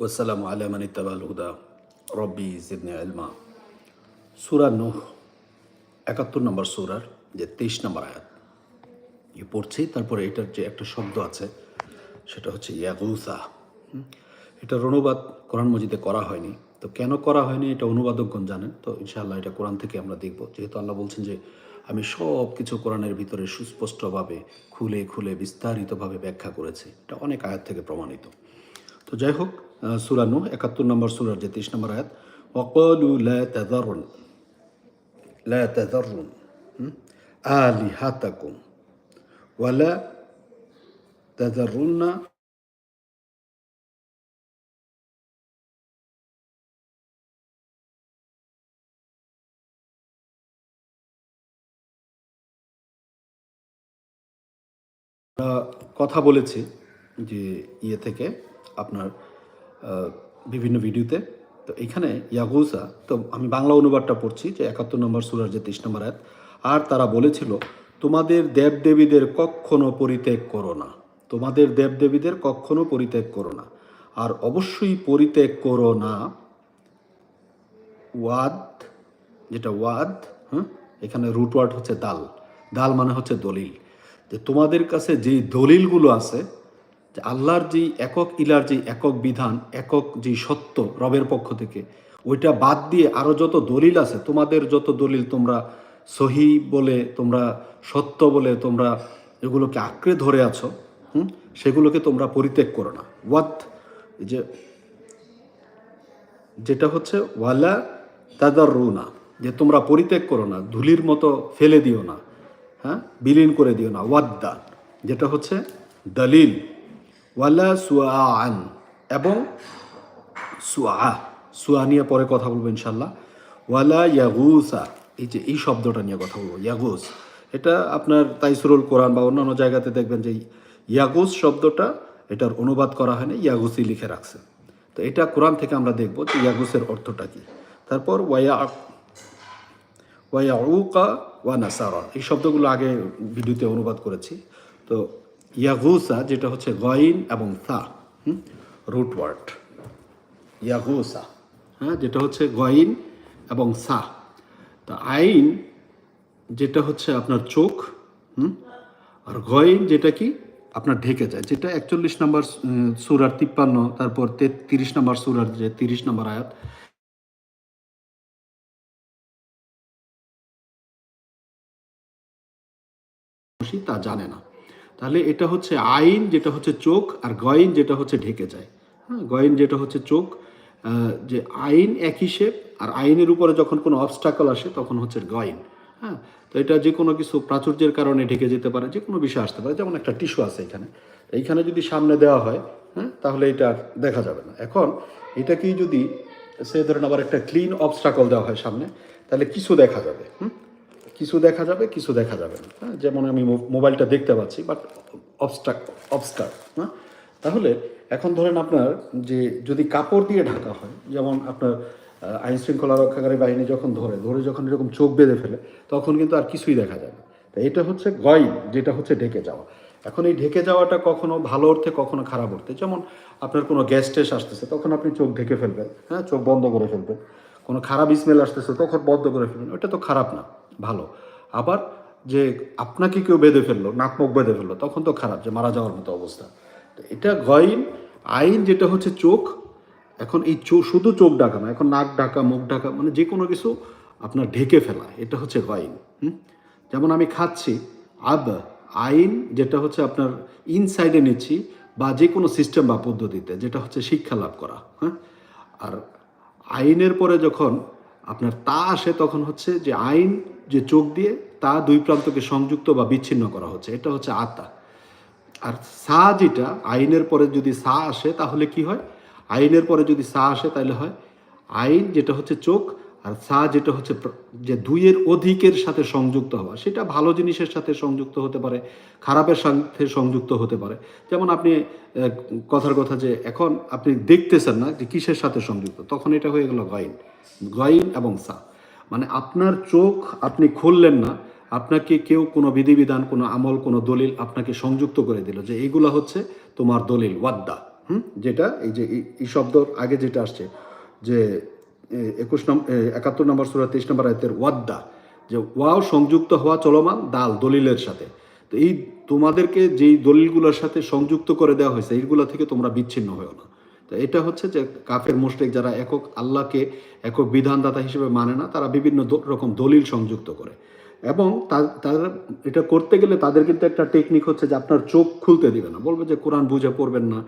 ওয়াসালামু আলা মান ইত্তাবাল হুদা রব্বি জিদনি আলমা সূরা নূহ একাত্তর নম্বর সুরার যে তেইশ নম্বর আয়াত। এ পড়ছি, তারপরে এটার যে একটা শব্দ আছে, সেটা হচ্ছে ইয়াগুসা? এটার অনুবাদ কোরআন মজিদে করা হয়নি। তো কেন করা হয়নি এটা অনুবাদকগণ জানেন। তো ইনশাআল্লাহ এটা কোরআন থেকে আমরা দেখব। যেহেতু আল্লাহ বলছেন যে, আমি সব কিছু কোরআনের ভিতরে সুস্পষ্টভাবে খুলে খুলে বিস্তারিতভাবে ব্যাখ্যা করেছি। এটা অনেক আয়াত থেকে প্রমাণিত। তো যাই হোক সুরানু একাত্তর নম্বর সুরার যে তেইশ নম্বর আয়াত, ওয়াকালু লা তাযারুন লা তাযারুন হুম? আলিহাতাকুম ওয়ালা তাযারুন্না আমরা কথা বলেছি যে ইয়ে থেকে আপনার বিভিন্ন ভিডিওতে। তো এখানে ইয়াগুসা তো আমি বাংলা অনুবাদটা পড়ছি যে একাত্তর নম্বর সুরার যে তেইশ নম্বর আয়াত, আর তারা বলেছিল, তোমাদের দেবদেবীদের কখনো পরিত্যাগ করো না। তোমাদের দেবদেবীদের কখনো পরিত্যাগ করো না। আর অবশ্যই পরিত্যাগ করো না। ওয়াদ, যেটা ওয়াদ হ্যাঁ এখানে রুট ওয়ার্ড হচ্ছে দাল। দাল মানে হচ্ছে দলিল। যে তোমাদের কাছে যেই দলিলগুলো আছে আল্লাহর যেই একক ইলার যেই একক বিধান, একক যেই সত্য রবের পক্ষ থেকে, ওইটা বাদ দিয়ে আরও যত দলিল আছে, তোমাদের যত দলিল তোমরা সহি বলে, তোমরা সত্য বলে, তোমরা এগুলোকে আঁকড়ে ধরে আছো, হুম? সেগুলোকে তোমরা পরিত্যাগ করো না। ওয়াত যে, যেটা হচ্ছে, ওয়ালা তাদার রুনা যে তোমরা পরিত্যাগ করো না, ধুলির মতো ফেলে দিও না হ্যাঁ? বিলীন করে দিও না। ওয়াদ্দা, যেটা হচ্ছে, দলিল। ওয়ালা সুআন এবং সুয়া সুআ নিয়ে পরে কথা বলব ইনশাল্লাহ ওয়ালা ইয়াগুসা, এই যে এই শব্দটা নিয়ে কথা বলব, ইয়াগুস। এটা আপনার তাইসুরুল কোরআন বা অন্যান্য জায়গাতে দেখবেন যে ইয়াগুস শব্দটা, এটার অনুবাদ করা হয়নি ইয়াগুসই লিখে রাখছে। তো এটা কোরআন থেকে আমরা দেখব যে ইয়াগুসের অর্থটা কী। তারপর ওয়া ওয়া ওয়াইয়াউকা ওয়া নাসারা। এই শব্দগুলো আগে ভিডিওতে অনুবাদ করেছি। তো ইয়াগুসা, যেটা হচ্ছে গইন এবং সা রুট ওয়ার্ড। ইয়াগুসা হ্যাঁ যেটা হচ্ছে গইন এবং সা। তা আইন, যেটা হচ্ছে আপনার চোখ আর গইন যেটা কি? আপনার ঢেকে যায়, যেটা একচল্লিশ নম্বর সুরার তিপ্পান্ন, তারপর তেত্রিশ নম্বর সুরার যে তিরিশ নম্বর আয়াত। তা জানে না। তাহলে এটা হচ্ছে আইন, যেটা হচ্ছে চোখ, আর গয়েন, যেটা হচ্ছে ঢেকে যায়। হ্যাঁ গয়েন, যেটা হচ্ছে চোখ যে আইন এক হিসেব আর আইনের উপরে যখন কোনো অবস্টাকল আসে, তখন হচ্ছে গয়েন। হ্যাঁ তো এটা যে কোনো কিছু প্রাচুর্যের কারণে ঢেকে যেতে পারে যে কোনো বিষয় আসতে পারে, যেমন একটা টিস্যু আছে এখানে। এইখানে যদি সামনে দেওয়া হয় হ্যাঁ তাহলে এটা দেখা যাবে না। এখন এটাকেই যদি, সে ধরেন আবার একটা ক্লিন অবস্টাকল দেওয়া হয় সামনে, তাহলে কিছু দেখা যাবে। হুম? কিছু দেখা যাবে, কিছু দেখা যাবে না। হ্যাঁ যেমন আমি মোবাইলটা দেখতে পাচ্ছি বাট অবস্টাক অবস্টার হ্যাঁ তাহলে এখন ধরেন আপনার যে, যদি কাপড় দিয়ে ঢাকা হয়, যেমন আপনার আইন শৃঙ্খলা রক্ষাকারী বাহিনী যখন ধরে ধরে যখন এরকম চোখ বেঁধে ফেলে, তখন কিন্তু আর কিছুই দেখা যায় না। তো এটা হচ্ছে গয়ন, যেটা হচ্ছে ঢেকে যাওয়া। এখন এই ঢেকে যাওয়াটা কখনো ভালো অর্থে, কখনো খারাপ অর্থে, যেমন আপনার কোনো গ্যাস টেস আসতেছে, তখন আপনি চোখ ঢেকে ফেলবেন হ্যাঁ চোখ বন্ধ করে ফেলবেন। কোনো খারাপ স্মেল আসতেছে, তখন বন্ধ করে ফেলবেন, ওটা তো খারাপ না। ভালো। আবার যে আপনাকে কেউ বেঁধে ফেলল নাক মুখ বেঁধে ফেলল, তখন তো খারাপ যে মারা যাওয়ার মতো অবস্থা। তো এটা গয়ন, আইন যেটা হচ্ছে চোখ, এখন এই চোখ শুধু চোখ ঢাকা না এখন নাক ঢাকা, মুখ ঢাকা মানে যে কোনো কিছু আপনার ঢেকে ফেলা, এটা হচ্ছে গয়ন, হুম? যেমন আমি খাচ্ছি, আব, আইন যেটা হচ্ছে আপনার ইনসাইডে নিচ্ছি বা যে কোনো সিস্টেম বা পদ্ধতিতে, যেটা হচ্ছে শিক্ষা লাভ করা হ্যাঁ? আর আইনের পরে যখন আপনার তা আসে তখন হচ্ছে যে আইন যে চোখ দিয়ে তা দুই প্রান্তকে সংযুক্ত বা বিচ্ছিন্ন করা হচ্ছে। এটা হচ্ছে আতা আর সা যেটা, আইনের পরে যদি সা আসে তাহলে কি হয়? আইনের পরে যদি সা আসে তাহলে হয় আইন যেটা হচ্ছে চোখ আর সা যেটা হচ্ছে যে দুইয়ের অধিকের সাথে সংযুক্ত হওয়া, সেটা ভালো জিনিসের সাথে সংযুক্ত হতে পারে, খারাপের সাথে সংযুক্ত হতে পারে। যেমন আপনি কথার কথা যে এখন আপনি দেখতেছেন না যে কিসের সাথে সংযুক্ত, তখন এটা হয়ে গেল গয়ন গয়ন এবং সা। মানে আপনার চোখ আপনি খুললেন না, আপনাকে কেউ কোনো বিধিবিধান, কোনো আমল, কোনো দলিল আপনাকে সংযুক্ত করে দিল যে এইগুলো হচ্ছে তোমার দলিল, ওয়াদ্দা। হুম? যেটা এই যে এই- শব্দ আগে যেটা আসছে যে একুশ নম্বর একাত্তর নম্বর সুরা, তেইশ নম্বর আয়তের ওয়াদ্দা, যে ওয়াও সংযুক্ত হওয়া চলমান দাল, দলিলের সাথে। তো এই তোমাদেরকে যেই দলিলগুলোর সাথে সংযুক্ত করে দেওয়া হয়েছে, এইগুলো থেকে তোমরা বিচ্ছিন্ন হয়েও না। তো এটা হচ্ছে যে কাফের, মুশরিক যারা একক, আল্লাহকে একক বিধানদাতা হিসেবে মানে না, তারা বিভিন্ন রকম দলিল সংযুক্ত করে। এবং তা- তারা, এটা করতে গেলে তাদের কিন্তু একটা টেকনিক হচ্ছে যে আপনার চোখ খুলতে দিবে না। বলবে যে কোরআন বুঝে পড়বেন না।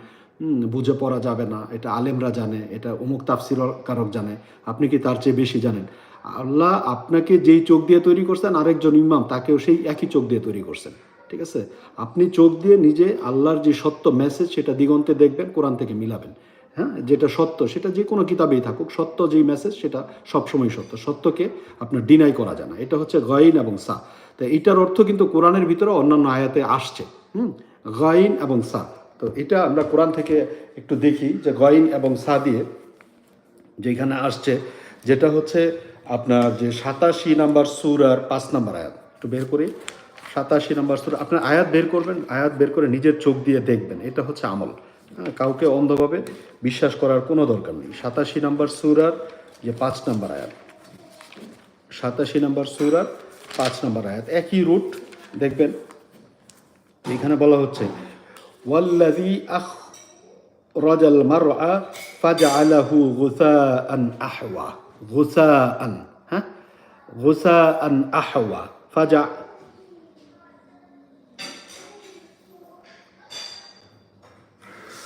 বুঝে পড়া যাবে না, এটা আলেমরা জানে, এটা অমুক তাফসির কারক জানে, আপনি কি তার চেয়ে বেশি জানেন? আল্লাহ আপনাকে যেই চোখ দিয়ে তৈরি করছেন, আরেকজন ইমাম, তাকেও সেই একই চোখ দিয়ে তৈরি করছেন, ঠিক আছে? আপনি চোখ দিয়ে নিজে আল্লাহর যে সত্য মেসেজ সেটা দিগন্তে দেখবেন, কোরআন থেকে মিলাবেন হ্যাঁ? যেটা সত্য, সেটা যে কোনো কিতাবেই থাকুক, সত্য যেই মেসেজ সেটা সবসময় সত্য, সত্যকে আপনার ডিনাই করা যায় না, এটা হচ্ছে গয়িন এবং সা, তো এটার অর্থ কিন্তু কোরআনের ভিতরে অন্যান্য আয়াতে আসছে, হুম? গয়িন এবং সা তো এটা আমরা কোরআন থেকে একটু দেখি যে গয়িন এবং সা দিয়ে যেখানে আসছে, যেটা হচ্ছে আপনার যে সাতাশি নাম্বার সুর আর পাঁচ নাম্বার আয়াত। একটু বের করি। সাতাশি নাম্বার সুর, আপনার আয়াত বের করবেন, আয়াত বের করে নিজের চোখ দিয়ে দেখবেন। এটা হচ্ছে আমল। হ্যাঁ কাউকে অন্ধভাবে বিশ্বাস করার কোনো দরকার নেই। সাতাশি নাম্বার সুর আর যে পাঁচ নাম্বার আয়াত। সাতাশি নাম্বার সুর আর পাঁচ নাম্বার আয়াত। একই রুট, দেখবেন, এখানে বলা হচ্ছে ওয়াল্লাজি আহ রজাল মারআ ফাজআলাহু গুসাআন আহওয়া। গুসাআন হ্যাঁ? গুসাআন আহওয়া। ফাজআ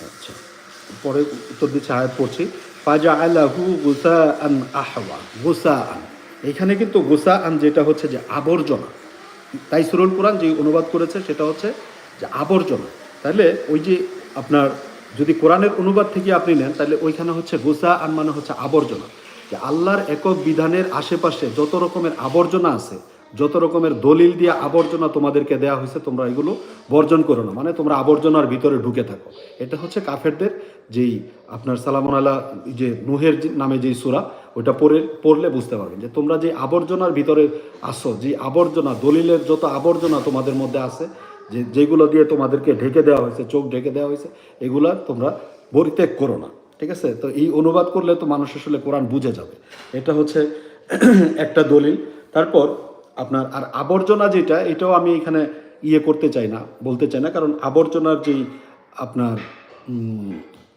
আচ্ছা পরে উত্তর দিচ্ছে, আয়াত পড়ছি। ফাজা আলাহু ফাজআলাহু গুসাআন আহওয়া। গুসাআন। এখানে কিন্তু গোসাআন যেটা হচ্ছে যে আবর্জনা। তাই সুরুল কোরআন যে অনুবাদ করেছে সেটা হচ্ছে যে আবর্জনা। তাহলে ওই যে আপনার যদি কোরআনের অনুবাদ থেকে আপনি নেন, তাহলে ওইখানে হচ্ছে গুসা আর মানে হচ্ছে আবর্জনা। যে আল্লাহর একক বিধানের আশেপাশে যত রকমের আবর্জনা আছে, যত রকমের দলিল দিয়ে আবর্জনা তোমাদেরকে দেওয়া হয়েছে, তোমরা এগুলো বর্জন করো না। মানে তোমরা আবর্জনার ভিতরে ঢুকে থাকো। এটা হচ্ছে কাফেরদের যেই আপনার সালামন আল্লাহ যে নুহের নামে যেই সুরা, ওইটা পড়ে, পড়লে বুঝতে পারবেন যে তোমরা যে আবর্জনার ভিতরে আসো, যে আবর্জনা, দলিলের যত আবর্জনা তোমাদের মধ্যে আছে যে যেগুলো দিয়ে তোমাদেরকে ঢেকে দেওয়া হয়েছে, চোখ ঢেকে দেওয়া হয়েছে, এগুলা তোমরা পরিত্যাগ করো না। ঠিক আছে? তো এই অনুবাদ করলে তো মানুষ আসলে কোরআন বুঝে যাবে। এটা হচ্ছে একটা দলিল। তারপর আপনার আর আবর্জনা যেটা, এটাও আমি এখানে ইয়ে করতে চাই না, বলতে চাই না, কারণ আবর্জনার যেই আপনার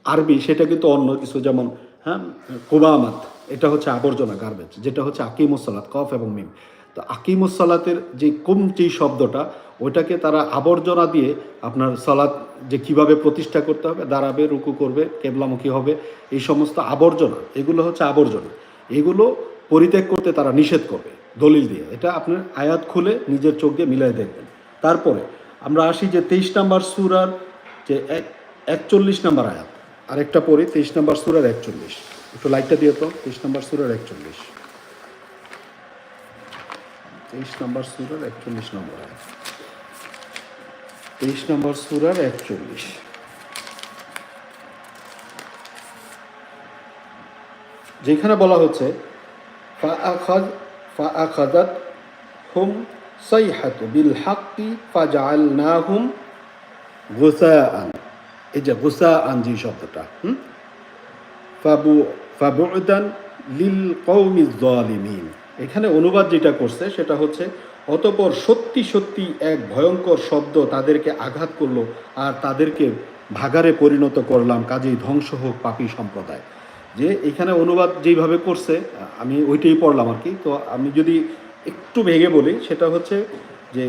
আরবি, সেটা কিন্তু অন্য কিছু, যেমন হ্যাঁ কোবামাত, এটা হচ্ছে আবর্জনা গার্বেজ যেটা হচ্ছে আকিমুসলাত কফ এবং মিম। তো আকিমুসলাতের যে কুম যেই শব্দটা, ওইটাকে তারা আবর্জনা দিয়ে আপনার সালাত যে কীভাবে প্রতিষ্ঠা করতে হবে, দাঁড়াবে, রুকু করবে, কেবলামুখী হবে, এই সমস্ত আবর্জনা, এগুলো হচ্ছে আবর্জনা। এগুলো পরিত্যাগ করতে তারা নিষেধ করবে, দলিল দিয়ে। এটা আপনার আয়াত খুলে নিজের চোখ দিয়ে মিলাই দেখবেন। তারপরে আমরা আসি যে তেইশ নাম্বার সুরার যে এক, একচল্লিশ নাম্বার আয়াত। আরেকটা পড়ি, তেইশ নাম্বার সুরার একচল্লিশ। একটু লাইটটা দিয়ে তো, তেইশ নাম্বার সুরার একচল্লিশ। তেইশ নম্বর সুরার একচল্লিশ নম্বর আয়াত। তেইশ নম্বর সুরার একচল্লিশ। যেখানে বলা হচ্ছে, ফা আখাদ, ফা হুম বিল হাক্কি ফাজাল না হুম গোসা আন এই যে গুসা আন যে শব্দটা, হুম? ফাবু ফাবুদান লিল কৌমি জালিমিন এখানে অনুবাদ যেটা করছে, সেটা হচ্ছে, অতপর সত্যি সত্যি এক ভয়ঙ্কর শব্দ তাদেরকে আঘাত করল আর তাদেরকে ভাগারে পরিণত করলাম, কাজেই ধ্বংস হোক পাপী সম্প্রদায়। যে এখানে অনুবাদ যেইভাবে করছে, আমি ওইটাই পড়লাম আর কি। তো আমি যদি একটু ভেঙে বলি, সেটা হচ্ছে যে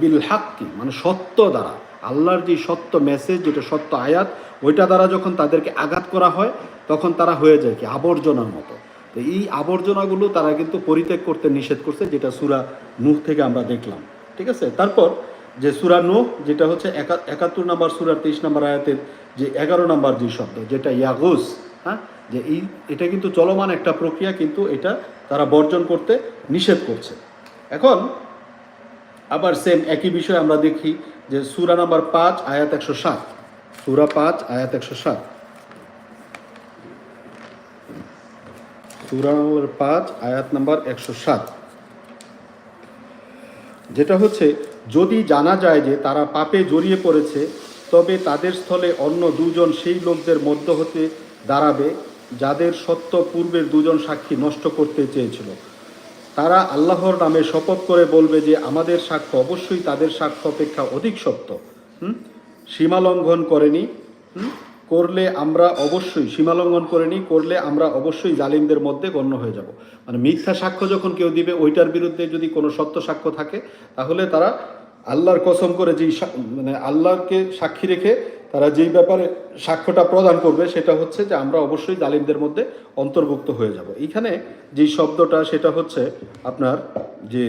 বিল হাক্কি মানে সত্য দ্বারা। আল্লাহর যে সত্য মেসেজ যেটা সত্য আয়াত, ওইটা দ্বারা যখন তাদেরকে আঘাত করা হয় তখন তারা হয়ে যায় কি? আবর্জনার মতো। তো এই আবর্জনাগুলো তারা কিন্তু পরিত্যাগ করতে নিষেধ করছে, যেটা সুরা নূহ থেকে আমরা দেখলাম। ঠিক আছে? তারপর যে সুরা নূহ, যেটা হচ্ছে একা- একাত্তর নাম্বার সুরার তেইশ নাম্বার আয়াতের যে এগারো নাম্বার যে শব্দ, যেটা ইয়াগুস হ্যাঁ? যে এই, এটা কিন্তু চলমান একটা প্রক্রিয়া, কিন্তু এটা তারা বর্জন করতে নিষেধ করছে। এখন আবার সেম একই বিষয় আমরা দেখি যে সুরা নাম্বার পাঁচ, আয়াত একশো সাত। সুরা পাঁচ, আয়াত একশো সাত। সুরা নম্বর পাঁচ, আয়াত নাম্বার একশো সাত। যেটা হচ্ছে, যদি জানা যায় যে তারা পাপে জড়িয়ে পড়েছে, তবে তাদের স্থলে অন্য দুজন সেই লোকদের মধ্য হতে দাঁড়াবে, যাদের সত্য পূর্বের দুজন সাক্ষী নষ্ট করতে চেয়েছিল। তারা আল্লাহর নামে শপথ করে বলবে যে, আমাদের সাক্ষ্য অবশ্যই তাদের সাক্ষ্য অপেক্ষা অধিক সত্য হুম? সীমালঙ্ঘন করেনি। হুম? করলে আমরা অবশ্যই সীমালঙ্ঘন করে নিই করলে আমরা অবশ্যই জালিমদের মধ্যে গণ্য হয়ে যাব মানে মিথ্যা সাক্ষ্য যখন কেউ দিবে, ওইটার বিরুদ্ধে যদি কোনো সত্য সাক্ষ্য থাকে, তাহলে তারা আল্লাহর কসম করে যেই মানে আল্লাহকে সাক্ষী রেখে তারা যেই ব্যাপারে সাক্ষ্যটা প্রদান করবে, সেটা হচ্ছে যে আমরা অবশ্যই জালিমদের মধ্যে অন্তর্ভুক্ত হয়ে যাব এইখানে যেই শব্দটা, সেটা হচ্ছে আপনার যে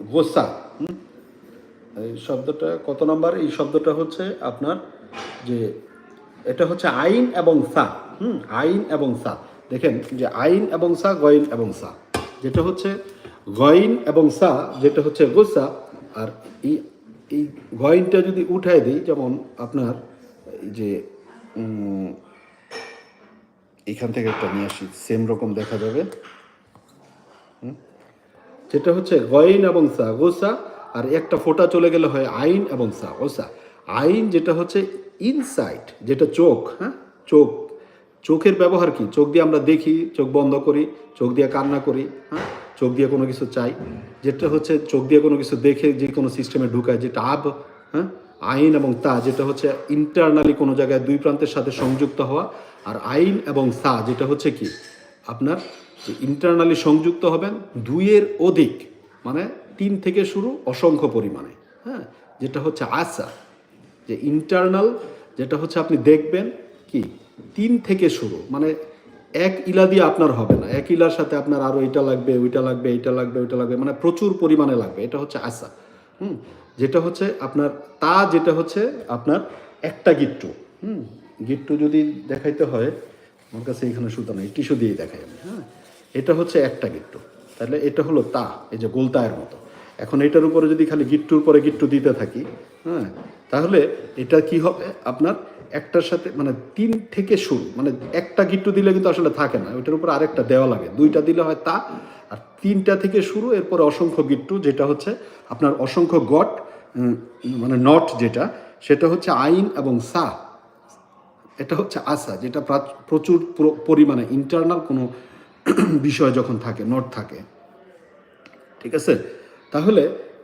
গোসা? এই শব্দটা কত নম্বর? এই শব্দটা হচ্ছে আপনার যে এটা হচ্ছে আইন এবং সা, হুম, আইন এবং সা। দেখেন যে আইন এবং সা, গইন এবং সা। যেটা হচ্ছে গইন এবং সা, যেটা হচ্ছে গোসা। আর এই এই গইনটা যদি উঠায় দিই, যেমন আপনার যে এখান থেকে একটা নিয়ে আসি, সেম রকম দেখা যাবে। যেটা হচ্ছে গইন এবং সা, গোসা। আর একটা ফোঁটা চলে গেলে হয় আইন এবং সা ওসা আইন যেটা হচ্ছে ইনসাইট যেটা চোখ হ্যাঁ? চোখ। চোখের ব্যবহার কি? চোখ দিয়ে আমরা দেখি, চোখ বন্ধ করি, চোখ দিয়ে কান্না করি হ্যাঁ? চোখ দিয়ে কোনো কিছু চাই। যেটা হচ্ছে চোখ দিয়ে কোনো কিছু দেখে যে কোনো সিস্টেমে ঢুকায়, যেটা আব হ্যাঁ? আইন এবং তা, যেটা হচ্ছে ইন্টারনালি কোনো জায়গায় দুই প্রান্তের সাথে সংযুক্ত হওয়া। আর আইন এবং সা, যেটা হচ্ছে কি? আপনার ইন্টারনালি সংযুক্ত হবেন, দুইয়ের অধিক মানে তিন থেকে শুরু অসংখ্য পরিমাণে হ্যাঁ? যেটা হচ্ছে আশা, যে ইন্টারনাল যেটা হচ্ছে আপনি দেখবেন কি, তিন থেকে শুরু মানে এক ইলা দিয়ে আপনার হবে না, এক ইলার সাথে আপনার আরও এটা লাগবে, ওইটা লাগবে, এইটা লাগবে, ওইটা লাগবে মানে প্রচুর পরিমাণে লাগবে, এটা হচ্ছে আশা, হুম? যেটা হচ্ছে আপনার, তা যেটা হচ্ছে আপনার একটা গিট্টু, হুম? গিট্টু যদি দেখাইতে হয়, আমার কাছে এখানে সুতো নেই, টিস্যু দিয়েই দেখাই আমি হ্যাঁ? এটা হচ্ছে একটা গিট্টু, তাহলে এটা হলো তা, এই যে গোলতায়ের মতো এখন এটার উপরে যদি খালি গিট্টুর পরে গিট্টু দিতে থাকি হ্যাঁ তাহলে এটা কি হবে আপনার? একটার সাথে মানে তিন থেকে শুরু মানে একটা গিট্টু দিলে কিন্তু আসলে থাকে না, ওইটার উপর আরেকটা দেওয়া লাগে। দুইটা দিলে হয় তা, আর তিনটা থেকে শুরু, এরপরে অসংখ্য গিট্টু, যেটা হচ্ছে আপনার অসংখ্য গট মানে নট যেটা, সেটা হচ্ছে আইন এবং সা। এটা হচ্ছে আশা যেটা প্রচুর পরিমাণে ইন্টারনাল কোনো বিষয় যখন থাকে, নট থাকে। ঠিক আছে? তাহলে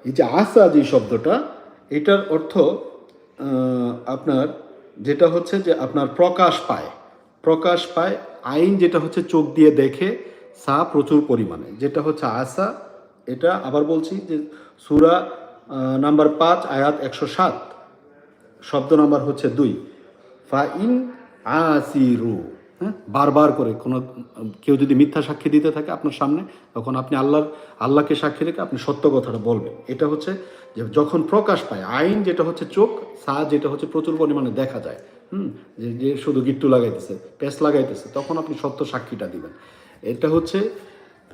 এই যে আশা যে শব্দটা, এটার অর্থ আপনার যেটা হচ্ছে যে আপনার প্রকাশ পায়। প্রকাশ পায়, আইন যেটা হচ্ছে চোখ দিয়ে দেখে, সা প্রচুর পরিমাণে। যেটা হচ্ছে আসা, এটা আবার বলছি যে সুরা নাম্বার পাঁচ, আয়াত একশো সাত, শব্দ নাম্বার হচ্ছে দুই। ফা ইন আসিরু। হ্যাঁ বারবার করে কোনো, কেউ যদি মিথ্যা সাক্ষী দিতে থাকে আপনার সামনে, তখন আপনি আল্লাহর, আল্লাহকে সাক্ষী রেখে আপনি সত্য কথাটা বলবেন। এটা হচ্ছে যে যখন প্রকাশ পায়, আইন যেটা হচ্ছে চোখ, সা যেটা হচ্ছে প্রচুর পরিমাণে দেখা যায়, হুম? যে যে শুধু গিট্টু লাগাইতেছে পেস লাগাইতেছে, তখন আপনি সত্য সাক্ষীটা দিবেন। এটা হচ্ছে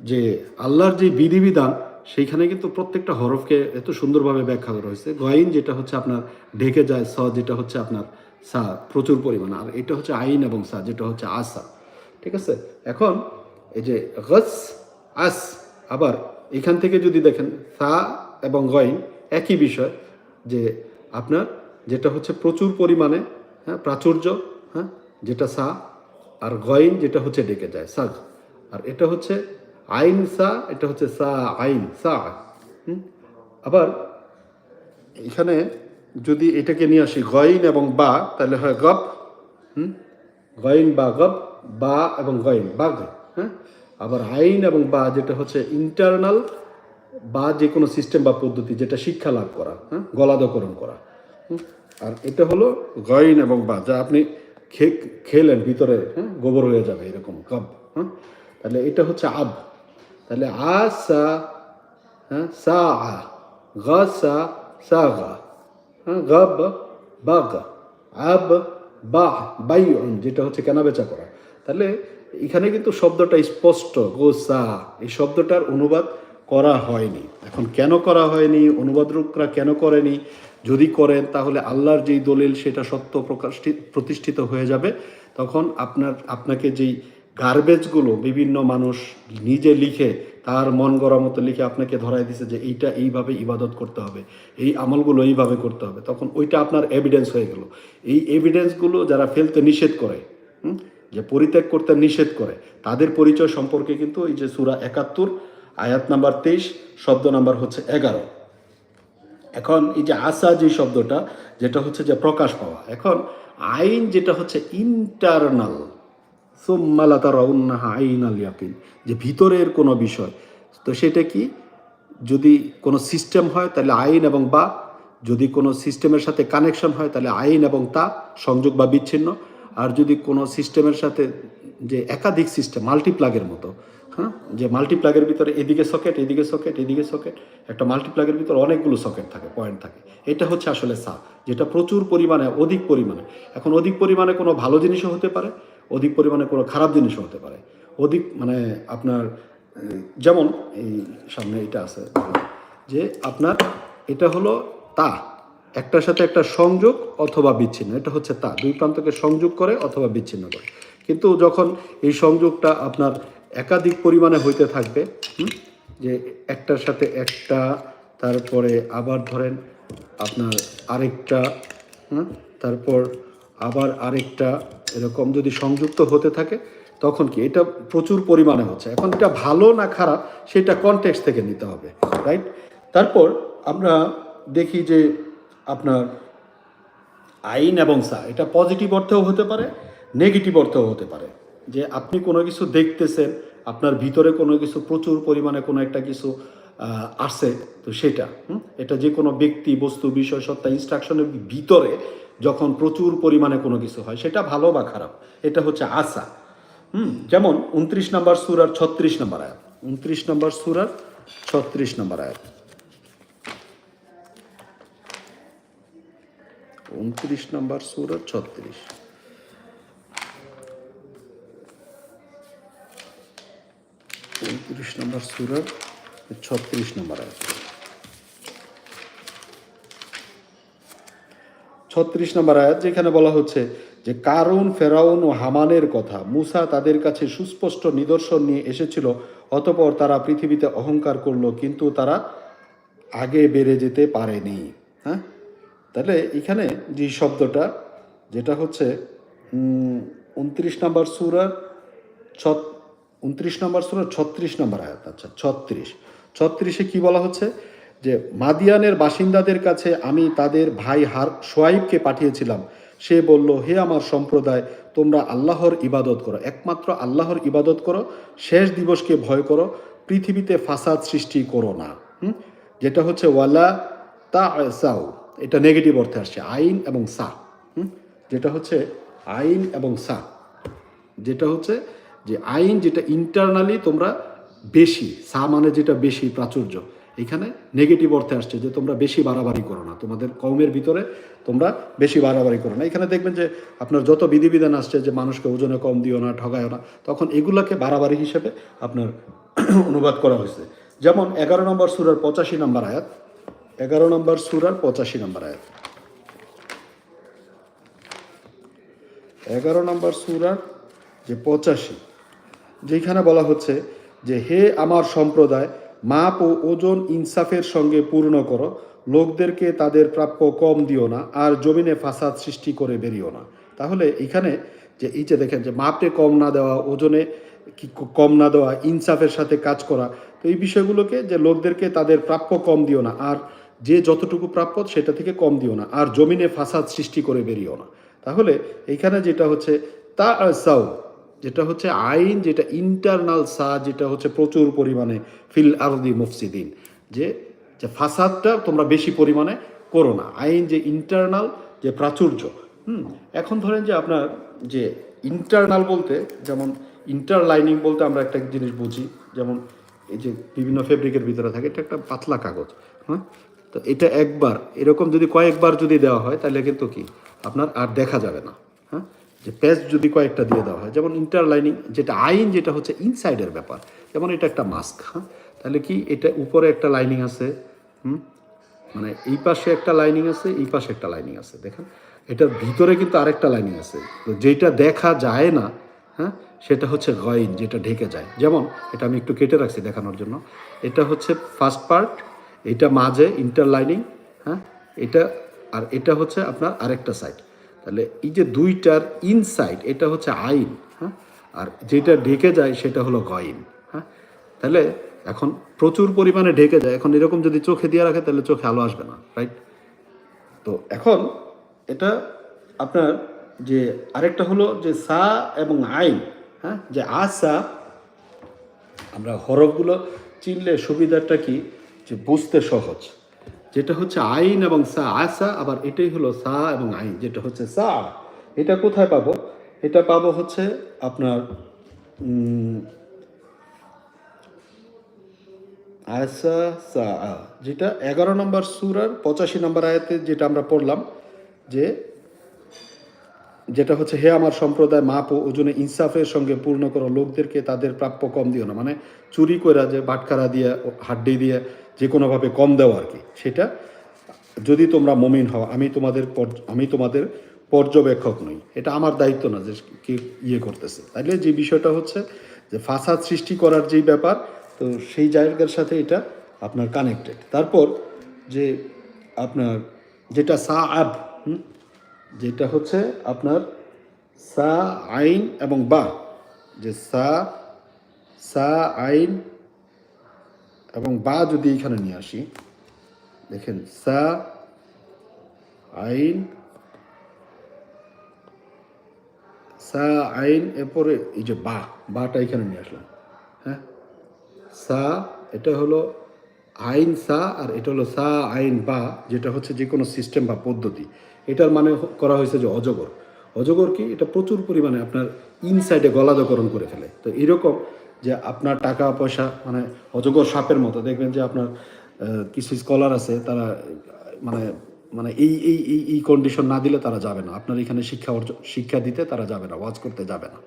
যে আল্লাহর যে বিধিবিধান, সেইখানে কিন্তু প্রত্যেকটা হরফকে এত সুন্দরভাবে ব্যাখ্যা করা হয়েছে। গয়িন যেটা হচ্ছে আপনার ঢেকে যায়, স যেটা হচ্ছে আপনার সা, প্রচুর পরিমাণ। আর এটা হচ্ছে আইন এবং সা, যেটা হচ্ছে আসা ঠিক আছে? এখন এই যে গস, আস, আবার এখান থেকে যদি দেখেন, সা এবং গয়িন একই বিষয়, যে আপনার যেটা হচ্ছে প্রচুর পরিমাণে হ্যাঁ প্রাচুর্য হ্যাঁ যেটা সা, আর গয়িন যেটা হচ্ছে ডেকে যায় সাগ আর এটা হচ্ছে আইন সা, এটা হচ্ছে সা আইন, সা? আবার এখানে যদি এটাকে নিয়ে আসি গয়িন এবং বা, তাহলে হয় গপ হুম? গয়িন বা গপ বা এবং গয়িন বাঘ হ্যাঁ? আবার আইন এবং বা যেটা হচ্ছে ইন্টারনাল বা যে কোনো সিস্টেম বা পদ্ধতি যেটা শিক্ষা লাভ করা হ্যাঁ? গলাধকরণ করা আর এটা হলো গয়িন এবং বা, যা আপনি খে, খেলেন ভিতরে হ্যাঁ? গোবর হয়ে যাবে এরকম গব হ্যাঁ তাহলে এটা হচ্ছে আব, তাহলে আ সা হ্যাঁ? সা আ গা সা সা গা গব, বাগ, আব, বা, বাইউন, যেটা হচ্ছে কেনা বেচা করা। তাহলে এখানে কিন্তু শব্দটা স্পষ্ট, গোসা, এই শব্দটার অনুবাদ করা হয়নি। এখন কেন করা হয়নি? অনুবাদকরা কেন করেনি? যদি করেন, তাহলে আল্লাহর যেই দলিল, সেটা সত্য প্রকাশ প্রতিষ্ঠিত হয়ে যাবে। তখন আপনার, আপনাকে যেই গার্বেজগুলো বিভিন্ন মানুষ নিজে লিখে তার মন গড়া মতো লিখে আপনাকে ধরাই দিছে যে এইটা এইভাবে ইবাদত করতে হবে, এই আমলগুলো এইভাবে করতে হবে। তখন ওইটা আপনার এভিডেন্স হয়ে গেল। এই এভিডেন্সগুলো যারা ফেলতে নিষেধ করে যে পরিত্যাগ করতে নিষেধ করে, তাদের পরিচয় সম্পর্কে কিন্তু এই যে সুরা একাত্তর, আয়াত নাম্বার তেইশ, শব্দ নাম্বার হচ্ছে এগারো। এখন এই যে আসা যে শব্দটা, যেটা হচ্ছে যে প্রকাশ পাওয়া। এখন আইন যেটা হচ্ছে ইন্টারনাল সোম্মালাতা রউন্নাহা আইন আল ইয়াকিন। যে ভিতরের কোনো বিষয়, তো সেটা কি? যদি কোনো সিস্টেম হয়, তাহলে আইন এবং বা। যদি কোনো সিস্টেমের সাথে কানেকশন হয়, তাহলে আইন এবং তা, সংযোগ বা বিচ্ছিন্ন। আর যদি কোনো সিস্টেমের সাথে যে একাধিক সিস্টেম, মাল্টিপ্লাগের মতো হ্যাঁ? যে মাল্টিপ্লাগের ভিতরে এদিকে সকেট এদিকে সকেট এদিকে সকেট, একটা মাল্টিপ্লাগের ভিতরে অনেকগুলো সকেট থাকে, পয়েন্ট থাকে। এটা হচ্ছে আসলে সা, যেটা প্রচুর পরিমাণে, অধিক পরিমাণে। এখন অধিক পরিমাণে কোনো ভালো জিনিসও হতে পারে অধিক পরিমাণে কোনো খারাপ জিনিসও হতে পারে। অধিক মানে আপনার যেমন এই সামনে এটা আছে, যে আপনার এটা হলো তা, একটার সাথে একটা সংযোগ অথবা বিচ্ছিন্ন, এটা হচ্ছে তা, দুই প্রান্তকে সংযোগ করে অথবা বিচ্ছিন্ন করে। কিন্তু যখন এই সংযোগটা আপনার একাধিক পরিমাণে হইতে থাকবে যে একটার সাথে একটা, তারপরে আবার ধরেন আপনার আরেকটা তারপর আবার আরেকটা এরকম যদি সংযুক্ত হতে থাকে, তখন কি? এটা প্রচুর পরিমাণে হচ্ছে। এখন এটা ভালো না খারাপ, সেটা কনটেক্সট থেকে নিতে হবে রাইট তারপর আমরা দেখি যে আপনার আইন এবং সা, এটা পজিটিভ অর্থেও হতে পারে নেগেটিভ অর্থেও হতে পারে। যে আপনি কোনো কিছু দেখতেছেন, আপনার ভিতরে কোনো কিছু, প্রচুর পরিমাণে কোনো একটা কিছু আসে তো সেটা? এটা যে কোনো ব্যক্তি, বস্তু, বিষয়, সত্তা ইনস্ট্রাকশনের ভিতরে যখন প্রচুর পরিমাণে কোনো কিছু হয়, সেটা ভালো বা খারাপ, এটা হচ্ছে আশা। হুম, যেমন উনত্রিশ নম্বর সুরার ছত্রিশ নম্বর আয়াত। উনত্রিশ নম্বর সুরার ছত্রিশ নম্বর আয়াত। উনত্রিশ নম্বর সুরার ছত্রিশ। উনত্রিশ নম্বর সুরার ছত্রিশ নম্বর আয়াত। ছত্রিশ নম্বর আয়াত, যেখানে বলা হচ্ছে যে কারুন, ফেরাউন ও হামানের কথা। মুসা তাদের কাছে সুস্পষ্ট নিদর্শন নিয়ে এসেছিল, অতপর তারা পৃথিবীতে অহংকার করল, কিন্তু তারা আগে বেড়ে যেতে পারেনি। হ্যাঁ? তাহলে এখানে যে শব্দটা, যেটা হচ্ছে উনত্রিশ নম্বর সুরার ছত, উনত্রিশ নম্বর সুরার ছত্রিশ নম্বর আয়াত আচ্ছা ছত্রিশ। ছত্রিশে কি বলা হচ্ছে? যে মাদিয়ানের বাসিন্দাদের কাছে আমি তাদের ভাই হার সোয়াইবকে পাঠিয়েছিলাম। সে বলল, হে আমার সম্প্রদায়, তোমরা আল্লাহর ইবাদত করো। একমাত্র আল্লাহর ইবাদত করো, শেষ দিবসকে ভয় করো, পৃথিবীতে ফাসাদ সৃষ্টি করো না? যেটা হচ্ছে, ওয়ালা তা সাউ এটা নেগেটিভ অর্থে আসছে, আইন এবং সা? যেটা হচ্ছে, আইন এবং সা। যেটা হচ্ছে যে, আইন যেটা ইন্টারনালি তোমরা বেশি, সা মানে যেটা বেশি, প্রাচুর্য। এখানে নেগেটিভ অর্থে আসছে যে তোমরা বেশি বাড়াবাড়ি করো না। তোমাদের কমের ভিতরে তোমরা বেশি বাড়াবাড়ি করো না। এখানে দেখবেন যে আপনার যত বিধিবিধান আসছে যে মানুষকে ওজনে কম দিও না, ঠগায়ও না, তখন এগুলাকে বাড়াবাড়ি হিসেবে আপনার অনুবাদ করা হয়েছে। যেমন এগারো নম্বর সুরার পঁচাশি নম্বর আয়াত। এগারো নম্বর সুরার পঁচাশি নম্বর আয়াত। এগারো নম্বর সুরার যে পঁচাশি, যেখানে বলা হচ্ছে যে, হে আমার সম্প্রদায় মাপ ও ওজন ইনসাফের সঙ্গে পূর্ণ করো। লোকদেরকে তাদের প্রাপ্য কম দিও না, আর জমিনে ফাসাদ সৃষ্টি করে বেরিও না। তাহলে এখানে যে এই যে দেখেন যে মাপে কম না দেওয়া, ওজনে কি কম না দেওয়া, ইনসাফের সাথে কাজ করা, তো এই বিষয়গুলোকে যে লোকদেরকে তাদের প্রাপ্য কম দিও না, আর যে যতটুকু প্রাপ্য সেটা থেকে কম দিও না, আর জমিনে ফাসাদ সৃষ্টি করে বেরিও না। তাহলে এইখানে যেটা হচ্ছে তা সাউ যেটা হচ্ছে আইন, যেটা ইন্টারনাল সা, যেটা হচ্ছে প্রচুর পরিমাণে ফিল আরদি মুফসিদিন। যে যে ফাসাদটা তোমরা বেশি পরিমাণে করো না। আইন যে ইন্টারনাল যে প্রাচুর্য। হুম, এখন ধরেন যে আপনার যে ইন্টারনাল বলতে, যেমন ইন্টার লাইনিং বলতে আমরা একটা জিনিস বুঝি, যেমন এই যে বিভিন্ন ফেব্রিকের ভিতরে থাকে, এটা একটা পাতলা কাগজ। হ্যাঁ তো এটা একবার, এরকম যদি কয়েকবার যদি দেওয়া হয়, তাহলে কিন্তু কি? আপনার আর দেখা যাবে না। হ্যাঁ যে প্যাচ যদি কয়েকটা দিয়ে দেওয়া হয়, যেমন ইন্টারলাইনিং যেটা আইন, যেটা হচ্ছে ইনসাইডের ব্যাপার। যেমন এটা একটা মাস্ক হ্যাঁ? তাহলে কি এটা উপরে একটা লাইনিং আছে? হুম? মানে এই পাশে একটা লাইনিং আছে, এই পাশে একটা লাইনিং আছে, দেখেন। এটার ভিতরে কিন্তু আরেকটা লাইনিং আছে। তো যেটা দেখা যায় না হ্যাঁ? সেটা হচ্ছে গয়েন যেটা ঢেকে যায়। যেমন, এটা আমি একটু কেটে রাখছি দেখানোর জন্য। এটা হচ্ছে ফার্স্ট পার্ট এটা মাঝে ইন্টারলাইনিং হ্যাঁ? এটা, আর এটা হচ্ছে আপনার আরেকটা সাইড তাহলে এই যে দুইটার ইনসাইড এটা হচ্ছে আইন হ্যাঁ? আর যেটা ঢেকে যায় সেটা হলো গইন হ্যাঁ? তাহলে এখন প্রচুর পরিমাণে ঢেকে যায়, এখন এরকম যদি চোখে দিয়ে রাখে তাহলে চোখে আলো আসবে না রাইট তো এখন এটা আপনার যে আরেকটা হলো যে সা এবং আইন হ্যাঁ? যে আসা আমরা হরফগুলো চিনলে সুবিধাটা কি? যে বুঝতে সহজ। যেটা হচ্ছে আইন এবং সা আসা আবার এটাই হলো সা এবং আইন, যেটা হচ্ছে সা। এটা কোথায় পাবো? এটা পাবো হচ্ছে আপনার আসা সা যেটা এগারো নম্বর সুরার পঁচাশি নম্বর আয়াতে যেটা আমরা পড়লাম, যে যেটা হচ্ছে, হে আমার সম্প্রদায়, মাপ ও ওজনে ইনসাফের সঙ্গে পূর্ণ করো, লোকদেরকে তাদের প্রাপ্য কম দিও না। মানে চুরি করে যে, বাটখারা দিয়ে, হাড্ডি দিয়ে যে কোনোভাবে কম দেওয়া আর কি। সেটা যদি তোমরা মমিন হও, আমি তোমাদের আমি তোমাদের পর্যবেক্ষক নই। এটা আমার দায়িত্ব না যে কে ইয়ে করতেছে। তাইলে যে বিষয়টা হচ্ছে যে ফাসাদ সৃষ্টি করার যেই ব্যাপার, তো সেই জায়গার সাথে এটা আপনার কানেক্টেড তারপর যে আপনার যেটা সা আব যেটা হচ্ছে আপনার সা আইন এবং বা, যে সা সা আইন এবং বা যদি এখানে নিয়ে আসি, দেখেন, সা, আইন সা, আইন, এরপরে এই যে বা, বাটা এখানে নিয়ে আসলাম হ্যাঁ? সা, এটা হলো আইন সা, আর এটা হলো সা, আইন, বা, যেটা হচ্ছে যে কোনো সিস্টেম বা পদ্ধতি। এটার মানে করা হয়েছে যে অজগর। অজগর কি? এটা প্রচুর পরিমাণে আপনার ইনসাইডে গলাদকরণ করে ফেলে। তো এরকম যে আপনার টাকা পয়সা মানে অজগর সাপের মতো, দেখবেন যে আপনার কিছু স্কলার আছে, তারা মানে মানে এই এই এই এই কন্ডিশন না দিলে তারা যাবে না। আপনার এখানে শিক্ষা অর্জন, শিক্ষা দিতে তারা যাবে না, ওয়াজ করতে যাবে না।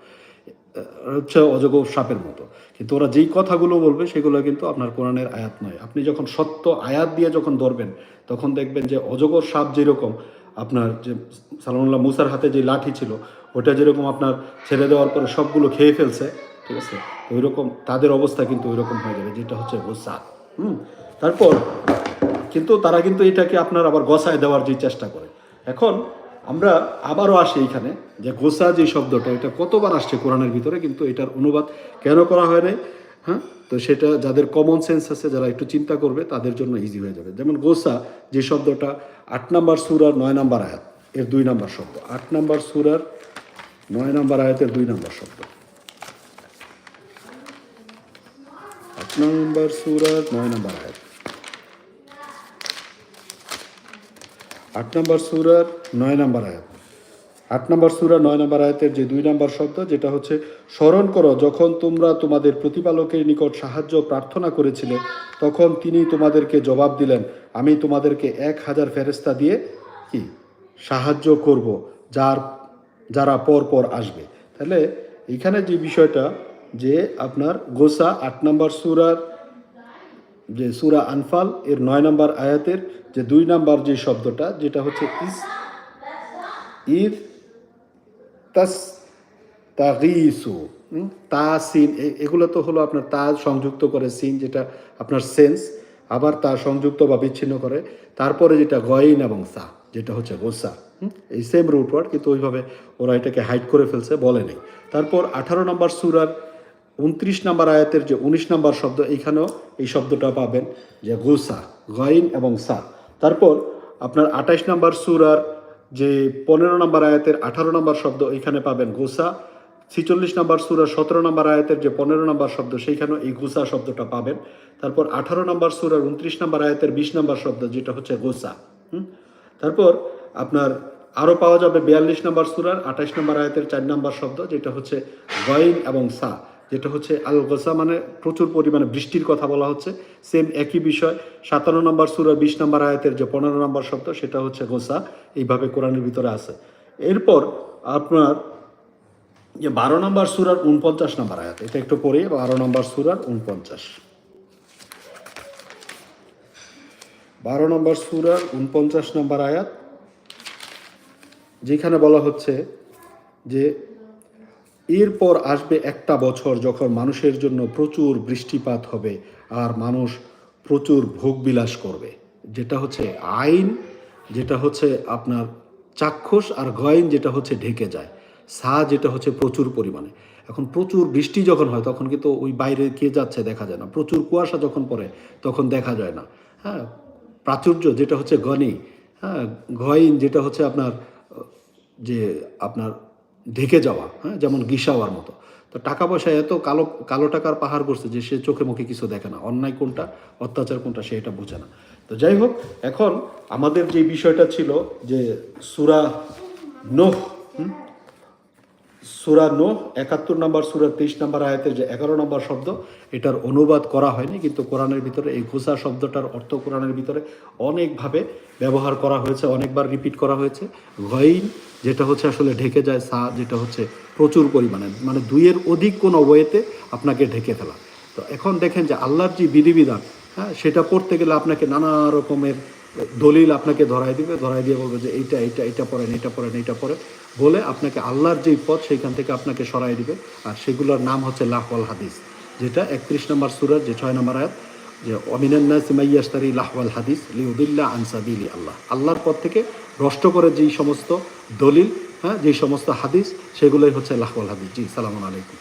হচ্ছে অজগর সাপের মতো। কিন্তু ওরা যেই কথাগুলো বলবে, সেগুলো কিন্তু আপনার কোরআনের আয়াত নয়। আপনি যখন সত্য আয়াত দিয়ে যখন ধরবেন, তখন দেখবেন যে অজগর সাপ যেরকম আপনার যে সালামুল্লাহ মুসার হাতে যে লাঠি ছিল, ওটা যেরকম আপনার ছেড়ে দেওয়ার পরে সবগুলো খেয়ে ফেলছে ঠিক আছে? ওই রকম তাদের অবস্থা কিন্তু ওই রকম হয়ে যাবে, যেটা হচ্ছে গোসা। হুম? তারপর কিন্তু তারা কিন্তু এটাকে আপনার আবার গোসায় দেওয়ার যে চেষ্টা করে। এখন আমরা আবারও আসি এখানে যে গোসা যে শব্দটা, এটা কতবার আসছে কোরআনের ভিতরে কিন্তু এটার অনুবাদ কেন করা হয় নাই? হ্যাঁ? তো সেটা যাদের কমন সেন্স আছে, যারা একটু চিন্তা করবে, তাদের জন্য ইজি হয়ে যাবে। যেমন গোসা যে শব্দটা, আট নাম্বার সুরার নয় নাম্বার আয়াত, এর দুই নাম্বার শব্দ। আট নাম্বার সুরার নয় নাম্বার আয়াতের দুই নাম্বার শব্দ। নাম্বার সুরার নয় নম্বর আয়াত। আট নম্বর সুরার নয় নম্বর আয়াত। আট নম্বর সুরা নয় নম্বর আয়াতের যে দুই নম্বর শব্দ, যেটা হচ্ছে, স্মরণ করো, যখন তোমরা তোমাদের প্রতিপালকের নিকট সাহায্য প্রার্থনা করেছিলে, তখন তিনি তোমাদেরকে জবাব দিলেন, আমি তোমাদেরকে এক হাজার ফেরেস্তা দিয়ে কি? সাহায্য করব, যার, যারা পর পর আসবে। তাহলে এখানে যে বিষয়টা যে আপনার গোসা আট নম্বর সুরার যে সুরা আনফাল, এর নয় নম্বর আয়াতের যে দুই নম্বর যে শব্দটা, যেটা হচ্ছে ইস ঈদ তাস, তাগিসু? তা সিন এগুলো তো হলো আপনার তা সংযুক্ত করে সিন, যেটা আপনার সেন্স, আবার তা সংযুক্ত বা বিচ্ছিন্ন করে তারপরে যেটা গয়িন এবং সা, যেটা হচ্ছে গোসা? এই সেম রুট ওয়ার্ড কিন্তু ওইভাবে ওরা এটাকে হাইড করে ফেলছে, বলে নেই তারপর আঠারো নম্বর সুরার উনত্রিশ নম্বর আয়াতের যে উনিশ নম্বর শব্দ, এইখানেও এই শব্দটা পাবেন যে গোসা গয়িন এবং সা। তারপর আপনার আঠাইশ নম্বর সুরার যে পনেরো নম্বর আয়াতের আঠারো নম্বর শব্দ এখানে পাবেন গোসা ছিচল্লিশ নম্বর সুরার সতেরো নম্বর আয়াতের যে পনেরো নম্বর শব্দ, সেইখানেও এই গোসা শব্দটা পাবেন। তারপর আঠারো নম্বর সুরার উনত্রিশ নম্বর আয়াতের বিশ নম্বর শব্দ, যেটা হচ্ছে গোসা? তারপর আপনার আরও পাওয়া যাবে বিয়াল্লিশ নম্বর সুরার আঠাশ নম্বর আয়াতের চার নম্বর শব্দ, যেটা হচ্ছে গয়িন এবং সা। যেটা হচ্ছে আল গোসা মানে প্রচুর পরিমাণে বৃষ্টির কথা বলা হচ্ছে। সেম একই বিষয়, সাতান্ন নম্বর সুরার বিশ নম্বর আয়াতের যে পনেরো নম্বর শব্দ, সেটা হচ্ছে গোসা এইভাবে কোরআনের ভিতরে আছে। এরপর আপনার যে বারো নম্বর সুরার উনপঞ্চাশ নম্বর আয়াত, এটা একটু পরে বারো নম্বর সুরার উনপঞ্চাশ। বারো নম্বর সুরার উনপঞ্চাশ নম্বর আয়াত, যেখানে বলা হচ্ছে যে এরপর আসবে একটা বছর যখন মানুষের জন্য প্রচুর বৃষ্টিপাত হবে আর মানুষ প্রচুর ভোগবিলাস করবে। যেটা হচ্ছে আইন, যেটা হচ্ছে আপনার চাক্ষুষ আর গয়েন, যেটা হচ্ছে ঢেকে যায়। সা, যেটা হচ্ছে প্রচুর পরিমাণে। এখন প্রচুর বৃষ্টি যখন হয়, তখন কিন্তু ওই বাইরে কে যাচ্ছে দেখা যায় না। প্রচুর কুয়াশা যখন পড়ে, তখন দেখা যায় না। হ্যাঁ প্রাচুর্য, যেটা হচ্ছে গনি। হ্যাঁ গয়ন, যেটা হচ্ছে আপনার, যে আপনার ঢেকে যাওয়া হ্যাঁ যেমন গিসাওয়ার মতো তো টাকা পয়সা এত কালো কালো টাকার পাহাড় করছে যে সে চোখে মুখে কিছু দেখে না অন্যায় কোনটা, অত্যাচার কোনটা, সে এটা বোঝে না তো যাই হোক, এখন আমাদের যে বিষয়টা ছিল যে সুরা নোহ, হুম? সুরা নোহ, একাত্তর নম্বর সুরা, তেইশ নম্বর আয়াতের যে এগারো নম্বর শব্দ, এটার অনুবাদ করা হয়নি, কিন্তু কোরআনের ভিতরে এই ঘোষা শব্দটার অর্থ কোরআনের ভিতরে অনেকভাবে ব্যবহার করা হয়েছে, অনেকবার রিপিট করা হয়েছে। গইন, যেটা হচ্ছে আসলে ঢেকে যায়, সা, যেটা হচ্ছে প্রচুর পরিমাণে মানে দুইয়ের অধিক কোনো ওয়েতে আপনাকে ঢেকে ফেলা। তো এখন দেখেন যে আল্লাহর যে বিধিবিধান হ্যাঁ সেটা পড়তে গেলে আপনাকে নানা রকমের দলিল আপনাকে ধরাই দিবে ধরাই দিয়ে বলবে যে এইটা এইটা এটা পড়েন এটা পড়েন এটা পড়েন বলে আপনাকে আল্লাহর যেই পথ সেইখান থেকে আপনাকে সরাই দিবে। আর সেগুলোর নাম হচ্ছে লাহওয়াল হাদিস, যেটা একত্রিশ নম্বর সুরার যে ছয় নম্বর আয়াত, যে অমিনান্না সিমাইয়াস্তারি লাহওয়াল হাদিস লিউদুল্লাহ আনসাবিলি আল্লাহ। আল্লাহর পথ থেকে ভ্রষ্ট করে যেই সমস্ত দলিল হ্যাঁ যেই সমস্ত হাদিস, সেগুলোই হচ্ছে লাহওয়াল হাদিস। জি সালাম আলাইকুম।